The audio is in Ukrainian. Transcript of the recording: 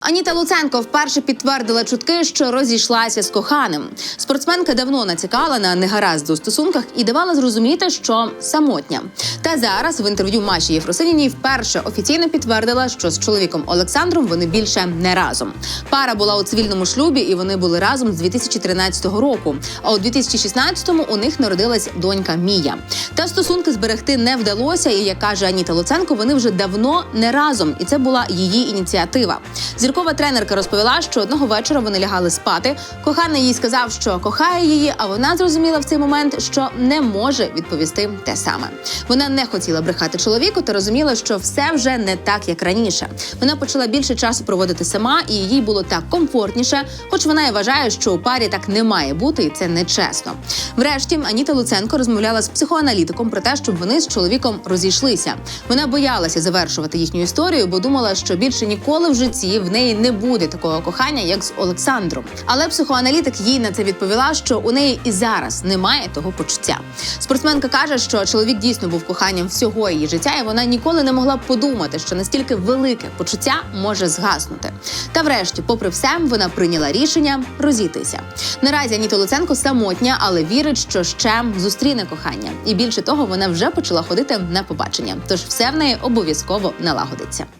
Аніта Луценко вперше підтвердила чутки, що розійшлася з коханим. Спортсменка давно націкала на негаразд у стосунках і давала зрозуміти, що самотня. Та зараз в інтерв'ю Маші Єфросиніній вперше офіційно підтвердила, що з чоловіком Олександром вони більше не разом. Пара була у цивільному шлюбі, і вони були разом з 2013 року. А у 2016-му у них народилась донька Мія. Та стосунки зберегти не вдалося. І як каже Аніта Луценко, вони вже давно не разом, і це була її ініціатива. Зіркова тренерка розповіла, що одного вечора вони лягали спати. Коханий їй сказав, що кохає її, а вона зрозуміла в цей момент, що не може відповісти те саме. Вона не хотіла брехати чоловіку та розуміла, що все вже не так, як раніше. Вона почала більше часу проводити сама, і їй було так комфортніше, хоч вона і вважає, що у парі так не має бути, і це нечесно. Врешті Аніта Луценко розмовляла з психоаналітиком про те, щоб вони з чоловіком розійшлися. Вона боялася завершувати їхню історію, бо думала, що більше ніколи в житті в неї не буде такого кохання, як з Олександром. Але психоаналітик їй на це відповіла, що у неї і зараз немає того почуття. Спортсменка каже, що чоловік дійсно був коханням всього її життя, і вона ніколи не могла подумати, що настільки велике почуття може згаснути. Та врешті, попри все, вона прийняла рішення розійтися. Наразі Аніта Луценко самотня, але вірить, що ще зустріне кохання. І більше того, вона вже почала ходити на побачення. Тож все в неї обов'язково налагодиться.